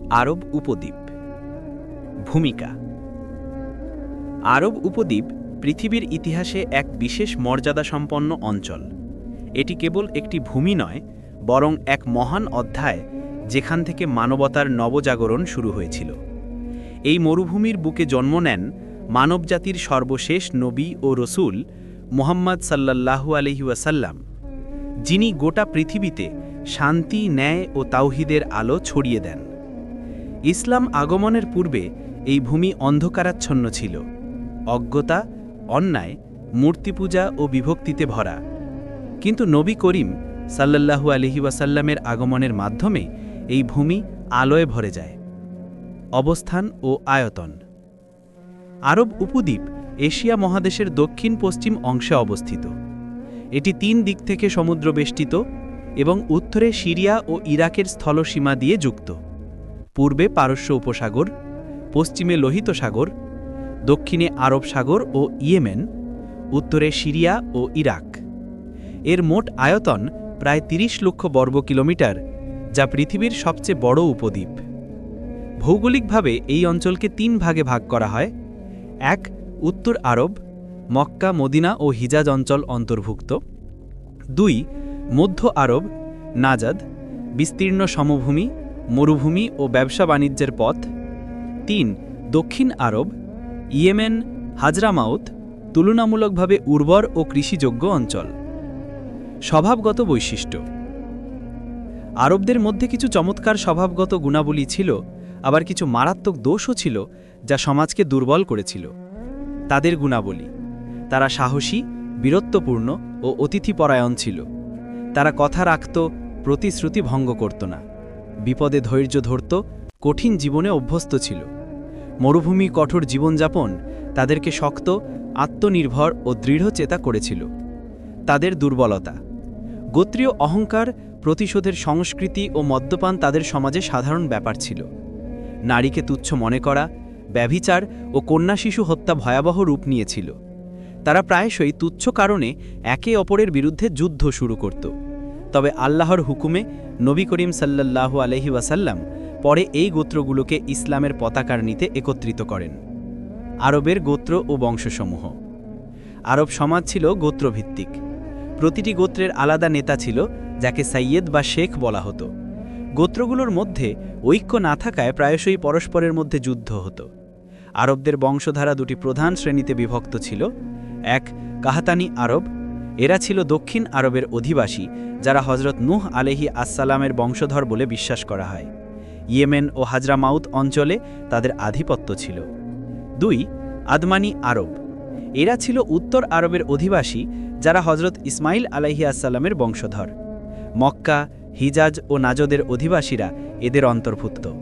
আরব উপদ্বীপ। ভূমিকা। আরব উপদ্বীপ পৃথিবীর ইতিহাসে এক বিশেষ মর্যাদাসম্পন্ন অঞ্চল। এটি কেবল একটি ভূমি নয়, বরং এক মহান অধ্যায় যেখান থেকে মানবতার নবজাগরণ শুরু হয়েছিল। এই মরুভূমির বুকে জন্ম নেন মানবজাতির সর্বশেষ নবী ও রসুল মোহাম্মদ সাল্লাল্লাহু আলহি ওয়াসাল্লাম, যিনি গোটা পৃথিবীতে শান্তি, ন্যায় ও তাওহিদের আলো ছড়িয়ে দেন। ইসলাম আগমনের পূর্বে এই ভূমি অন্ধকারাচ্ছন্ন ছিল। অজ্ঞতা, অন্যায়, মূর্তিপূজা ও বিভক্তিতে ভরা। কিন্তু নবী করিম সাল্লাল্লাহু আলহি ওয়াসাল্লামের আগমনের মাধ্যমে এই ভূমি আলোয় ভরে যায়। অবস্থান ও আয়তন। আরব উপদ্বীপ এশিয়া মহাদেশের দক্ষিণ পশ্চিম অংশে অবস্থিত। এটি তিন দিক থেকে সমুদ্র বেষ্টিত এবং উত্তরে সিরিয়া ও ইরাকের স্থলসীমা দিয়ে যুক্ত। পূর্বে পারস্য উপসাগর, পশ্চিমে লোহিত সাগর, দক্ষিণে আরব সাগর ও ইয়েমেন, উত্তরে সিরিয়া ও ইরাক। এর মোট আয়তন প্রায় ৩০ লক্ষ বর্গ কিলোমিটার, যা পৃথিবীর সবচেয়ে বড় উপদ্বীপ। ভৌগোলিকভাবে এই অঞ্চলকে তিন ভাগে ভাগ করা হয়। এক, উত্তর আরব, মক্কা, মদিনা ও হিজাজ অঞ্চল অন্তর্ভুক্ত। দুই, মধ্য আরব, নাজাদ, বিস্তীর্ণ সমভূমি মরুভূমি ও ব্যবসা বাণিজ্যের পথ। তিন, দক্ষিণ আরব, ইয়েমেন হাজরামাউত তুলনামূলকভাবে উর্বর ও কৃষিযোগ্য অঞ্চল। স্বভাবগত বৈশিষ্ট্য। আরবদের মধ্যে কিছু চমৎকার স্বভাবগত গুণাবলী ছিল, আবার কিছু মারাত্মক দোষও ছিল, যা সমাজকে দুর্বল করেছিল। তাদের গুণাবলী। তারা সাহসী, বীরত্বপূর্ণ ও অতিথিপরায়ণ ছিল। তারা কথা রাখত, প্রতিশ্রুতি ভঙ্গ করত না। বিপদে ধৈর্য ধরত, কঠিন জীবনে অভ্যস্ত ছিল। মরুভূমি কঠোর জীবনযাপন তাদেরকে শক্ত, আত্মনির্ভর ও দৃঢ় চেতা করেছিল। তাদের দুর্বলতা, গোত্রীয় অহংকার, প্রতিশোধের সংস্কৃতি ও মদ্যপান তাদের সমাজে সাধারণ ব্যাপার ছিল। নারীকে তুচ্ছ মনে করা, ব্যভিচার ও কন্যা শিশু হত্যা ভয়াবহ রূপ নিয়েছিল। তারা প্রায়শই তুচ্ছ কারণে একে অপরের বিরুদ্ধে যুদ্ধ শুরু করত। তবে আল্লাহর হুকুমে নবী করিম সাল্লাল্লাহু আলহি ওয়াসাল্লাম পরে এই গোত্রগুলোকে ইসলামের পতাকার নিতে একত্রিত করেন। আরবের গোত্র ও বংশসমূহ। আরব সমাজ ছিল গোত্রভিত্তিক। প্রতিটি গোত্রের আলাদা নেতা ছিল, যাকে সাইয়েদ বা শেখ বলা হতো। গোত্রগুলোর মধ্যে ঐক্য না থাকায় প্রায়শই পরস্পরের মধ্যে যুদ্ধ হতো। আরবদের বংশধারা দুটি প্রধান শ্রেণীতে বিভক্ত ছিল, এক কাহাতানি আরব এরা ছিল দক্ষিণ আরবের অধিবাসী, যারা হজরত নূহ আলেহি আসসালামের বংশধর বলে বিশ্বাস করা হয়। ইয়েমেন ও হাজরামাউত অঞ্চলে তাদের আধিপত্য ছিল। দুই, আদমানি আরব। এরা ছিল উত্তর আরবের অধিবাসী, যারা হজরত ইসমাইল আলাহি আসসালামের বংশধর। মক্কা, হিজাজ ও নাজদের অধিবাসীরা এদের অন্তর্ভুক্ত।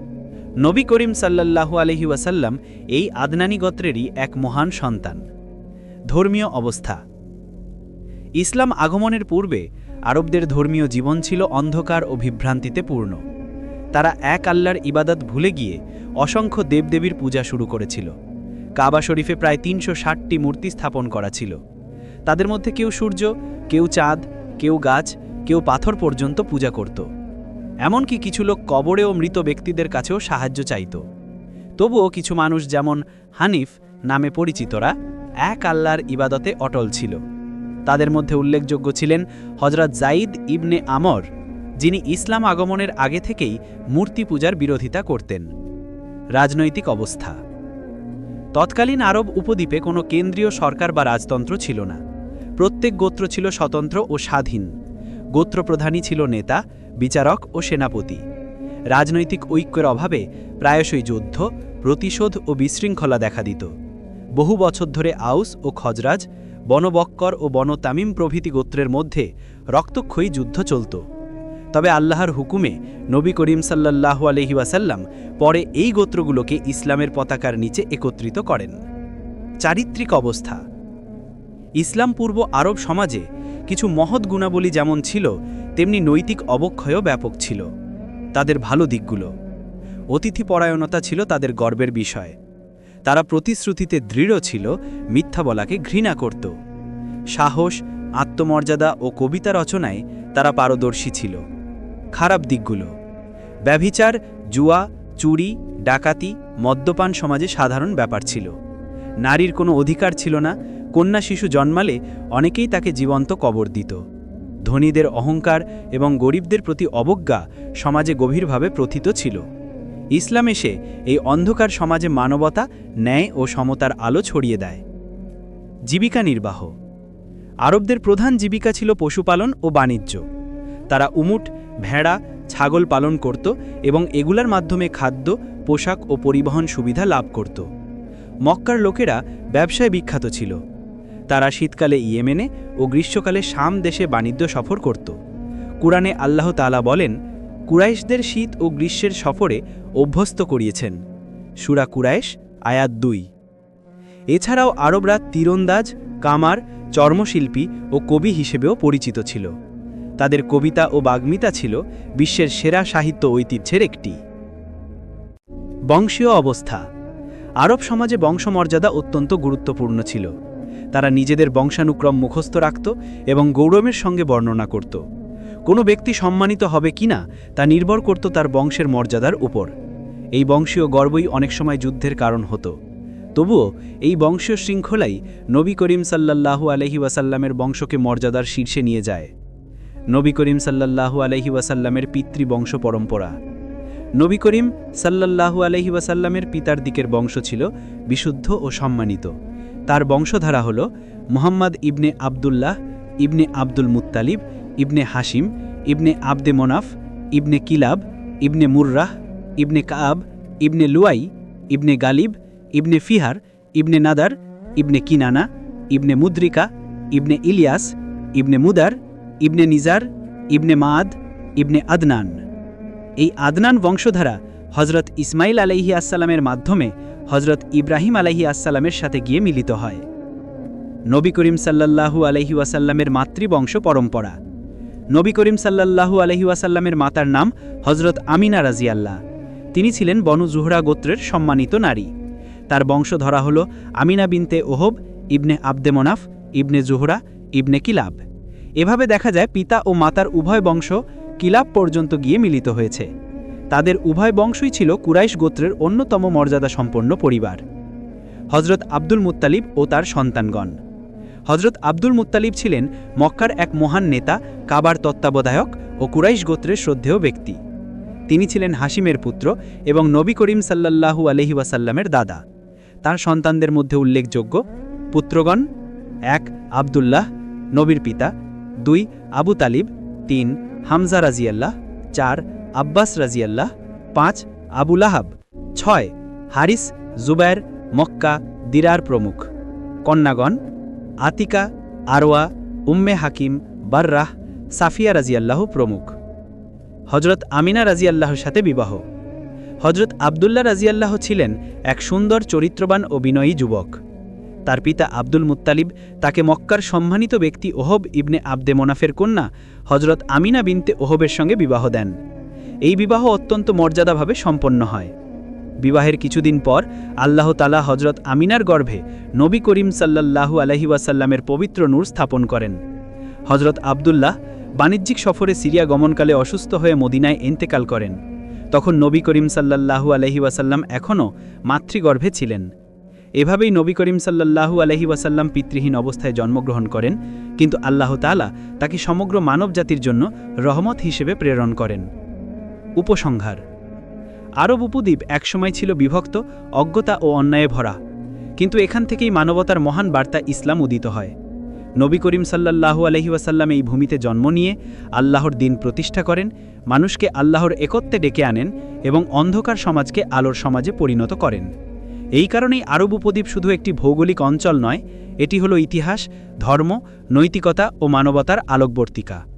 নবী করিম সাল্লাল্লাহু আলহি ওয়াসাল্লাম এই আদনানি গোত্রেরই এক মহান সন্তান। ধর্মীয় অবস্থা। ইসলাম আগমনের পূর্বে আরবদের ধর্মীয় জীবন ছিল অন্ধকার ও বিভ্রান্তিতে পূর্ণ। তারা এক আল্লাহর ইবাদত ভুলে গিয়ে অসংখ্য দেবদেবীর পূজা শুরু করেছিল। কাবা শরীফে প্রায় তিনশো ষাটটি মূর্তি স্থাপন করা ছিল। তাদের মধ্যে কেউ সূর্য, কেউ চাঁদ, কেউ গাছ, কেউ পাথর পর্যন্ত পূজা করত। এমনকি কিছু লোক কবরে ও মৃত ব্যক্তিদের কাছেও সাহায্য চাইত। তবুও কিছু মানুষ যেমন হানিফ নামে পরিচিতরা এক আল্লাহর ইবাদতে অটল ছিল। তাদের মধ্যে উল্লেখযোগ্য ছিলেন হজরত জাইদ ইবনে আমর, যিনি ইসলাম আগমনের আগে থেকেই মূর্তি পূজার বিরোধিতা করতেন। রাজনৈতিক অবস্থা। তৎকালীন আরব উপদ্বীপে কোনো কেন্দ্রীয় সরকার বা রাজতন্ত্র ছিল না। প্রত্যেক গোত্র ছিল স্বতন্ত্র ও স্বাধীন। গোত্রপ্রধানই ছিল নেতা, বিচারক ও সেনাপতি। রাজনৈতিক ঐক্যের অভাবে প্রায়শই যুদ্ধ, প্রতিশোধ ও বিশৃঙ্খলা দেখা দিত। বহু বছর ধরে আউস ও খজরাজ বনবক্কর ও বনতামিম প্রভৃতি গোত্রের মধ্যে রক্তক্ষয়ী যুদ্ধ চলত। তবে আল্লাহর হুকুমে নবী করিম সাল্লাল্লাহু আলহি ওয়াসাল্লাম পরে এই গোত্রগুলোকে ইসলামের পতাকার নিচে একত্রিত করেন। চারিত্রিক অবস্থা। ইসলাম পূর্ব আরব সমাজে কিছু মহৎ গুণাবলী যেমন ছিল, তেমনি নৈতিক অবক্ষয়ও ব্যাপক ছিল। তাদের ভালো দিকগুলো। অতিথিপরায়ণতা ছিল তাদের গর্বের বিষয়। তারা প্রতিশ্রুতিতে দৃঢ় ছিল, মিথ্যা বলাকে ঘৃণা করত। সাহস, আত্মমর্যাদা ও কবিতা রচনায় তারা পারদর্শী ছিল। খারাপ দিকগুলো। ব্যভিচার, জুয়া, চুরি, ডাকাতি, মদ্যপান সমাজে সাধারণ ব্যাপার ছিল। নারীর কোনো অধিকার ছিল না, কন্যা শিশু জন্মালে অনেকেই তাকে জীবন্ত কবর দিত। ধনীদের অহংকার এবং গরিবদের প্রতি অবজ্ঞা সমাজে গভীরভাবে প্রথিত ছিল। ইসলাম এসে এই অন্ধকার সমাজে মানবতা, ন্যায় ও সমতার আলো ছড়িয়ে দেয়। জীবিকা নির্বাহ। আরবদের প্রধান জীবিকা ছিল পশুপালন ও বাণিজ্য। তারা উমুট, ভেড়া, ছাগল পালন করত এবং এগুলার মাধ্যমে খাদ্য, পোশাক ও পরিবহন সুবিধা লাভ করত। মক্কার লোকেরা ব্যবসায় বিখ্যাত ছিল। তারা শীতকালে ইয়েমেনে ও গ্রীষ্মকালে শাম দেশে বাণিজ্য সফর করত। কুরআনে আল্লাহ তাআলা বলেন কুরাইশদের শীত ও গ্রীষ্মের সফরে অভ্যস্ত করিয়েছেন। সুরা কুরাইশ, আয়াত দুই। এছাড়াও আরবরা তীরন্দাজ, কামার, চর্মশিল্পী ও কবি হিসেবেও পরিচিত ছিল। তাদের কবিতা ও বাগ্মিতা ছিল বিশ্বের সেরা সাহিত্য ঐতিহ্যের একটি। বংশীয় অবস্থা। আরব সমাজে বংশমর্যাদা অত্যন্ত গুরুত্বপূর্ণ ছিল। তারা নিজেদের বংশানুক্রম মুখস্থ রাখত এবং গৌরবের সঙ্গে বর্ণনা করত। কোনো ব্যক্তি সম্মানিত হবে কিনা তা নির্ভর করত তার বংশের মর্যাদার উপর। এই বংশীয় গর্বই অনেক সময় যুদ্ধের কারণ হতো। তবুও, এই বংশীয় শৃঙ্খলাই নবী করিম সাল্লাল্লাহু আলহি ওয়াসাল্লামের বংশকে মর্যাদার শীর্ষে নিয়ে যায়। নবী করিম সাল্লাল্লাহু আলহি ওয়াসাল্লামের পিতৃবংশ পরম্পরা। নবী করিম সাল্লাল্লাহু আলহি ওয়াসাল্লামের পিতার দিকের বংশ ছিল বিশুদ্ধ ও সম্মানিত। তার বংশধারা হল মুহাম্মদ ইবনে আবদুল্লাহ ইবনে আব্দুল মুত্তালিব ইবনে হাসিম ইবনে আবদে মোনাফ, ইবনে কিলাব, ইবনে মুর্রাহ, ইবনে কাব ইবনে লুয়াই, ইবনে গালিব, ইবনে ফিহার, ইবনে নাদার, ইবনে কিনানা, ইবনে মুদ্রিকা, ইবনে ইলিয়াস, ইবনে মুদার, ইবনে নিজার, ইবনে মাদ ইবনে আদনান। এই আদনান বংশধারা হজরত ইসমাইল আলাইহি আসসালামের মাধ্যমে হজরত ইব্রাহিম আলাইহি আসসালামের সাথে গিয়ে মিলিত হয়। নবী করিম সাল্লাল্লাহু আলহি ওয়াসাল্লামের মাতৃবংশ পরম্পরা। নবী করিম সাল্লাল্লাহু আলহি ওয়াসাল্লামের মাতার নাম হজরত আমিনা রাজিয়াল্লাহ তিনি ছিলেন বনু জুহরা গোত্রের সম্মানিত নারী। তার বংশ ধরা হল আমিনা বিনতে ওহব, ইবনে আবদে মোনাফ, ইবনে জুহরা, ইবনে কিলাব। এভাবে দেখা যায় পিতা ও মাতার উভয় বংশ কিলাব পর্যন্ত গিয়ে মিলিত হয়েছে। তাদের উভয় বংশই ছিল কুরাইশ গোত্রের অন্যতম মর্যাদা সম্পন্ন পরিবার। হজরত আব্দুল মুত্তালিব ও তার সন্তানগণ। হজরত আব্দুল মুত্তালিব ছিলেন মক্কার এক মহান নেতা, কাবার তত্ত্বাবধায়ক ও কুরাইশ গোত্রের শ্রদ্ধেয় ব্যক্তি। তিনি ছিলেন হাসিমের পুত্র এবং নবী করিম সাল্লাল্লাহু আলহি ওয়াসাল্লামের দাদা। তার সন্তানদের মধ্যে উল্লেখযোগ্য পুত্রগণ, এক, আবদুল্লাহ, নবীর পিতা, দুই, আবু তালিব, তিন, হামজা রাজিয়াল্লাহ, চার, আব্বাস রাজিয়াল্লাহ, পাঁচ আবুল আহাব ছয়, হারিস জুবায়ের মক্কা, দিরার প্রমুখ। কন্যাগণ আতিকা, আরওয়া, উম্মে হাকিম, বার্রাহ, সাফিয়া রাজিয়াল্লাহ প্রমুখ। হজরত আমিনা রাজিয়াল্লাহর সাথে বিবাহ। হজরত আবদুল্লাহ রাজিয়াল্লাহ ছিলেন এক সুন্দর, চরিত্রবান ও বিনয়ী যুবক। তার পিতা আব্দুল মুত্তালিব তাকে মক্কার সম্মানিত ব্যক্তি ওহব ইবনে আবদে মোনাফের কন্যা হজরত আমিনা বিনতে ওহবের সঙ্গে বিবাহ দেন। এই বিবাহ অত্যন্ত মর্যাদাভাবে সম্পন্ন হয়। বিবাহের কিছুদিন পর আল্লাহ তালা হজরত আমিনার গর্ভে নবী করিম সাল্লাল্লাহু আলহি ওয়াসাল্লামের পবিত্র নূর স্থাপন করেন। হজরত আবদুল্লাহ বাণিজ্যিক সফরে সিরিয়া গমনকালে অসুস্থ হয়ে মদিনায় এন্তেকাল করেন। তখন নবী করিম সাল্লাল্লাহু আলহি ওয়াসাল্লাম এখনও মাতৃগর্ভে ছিলেন। এভাবেই নবী করিম সাল্লাল্লাহু আলহি ওয়াসাল্লাম পিতৃহীন অবস্থায় জন্মগ্রহণ করেন, কিন্তু আল্লাহ তালা তাকে সমগ্র মানবজাতির জন্য রহমত হিসেবে প্রেরণ করেন। উপসংহার আরব উপদ্বীপ একসময় ছিল বিভক্ত, অজ্ঞতা ও অন্যায়ে ভরা। কিন্তু এখান থেকেই মানবতার মহান বার্তা ইসলাম উদিত হয়। নবী করিম সাল্লাল্লাহু আলহি ওয়াসাল্লাম এই ভূমিতে জন্ম নিয়ে আল্লাহর দিন প্রতিষ্ঠা করেন, মানুষকে আল্লাহর একত্বে ডেকে আনেন এবং অন্ধকার সমাজকে আলোর সমাজে পরিণত করেন। এই কারণেই আরব উপদ্বীপ শুধু একটি ভৌগোলিক অঞ্চল নয়, এটি হলো ইতিহাস, ধর্ম, নৈতিকতা ও মানবতার আলোকবর্তিকা।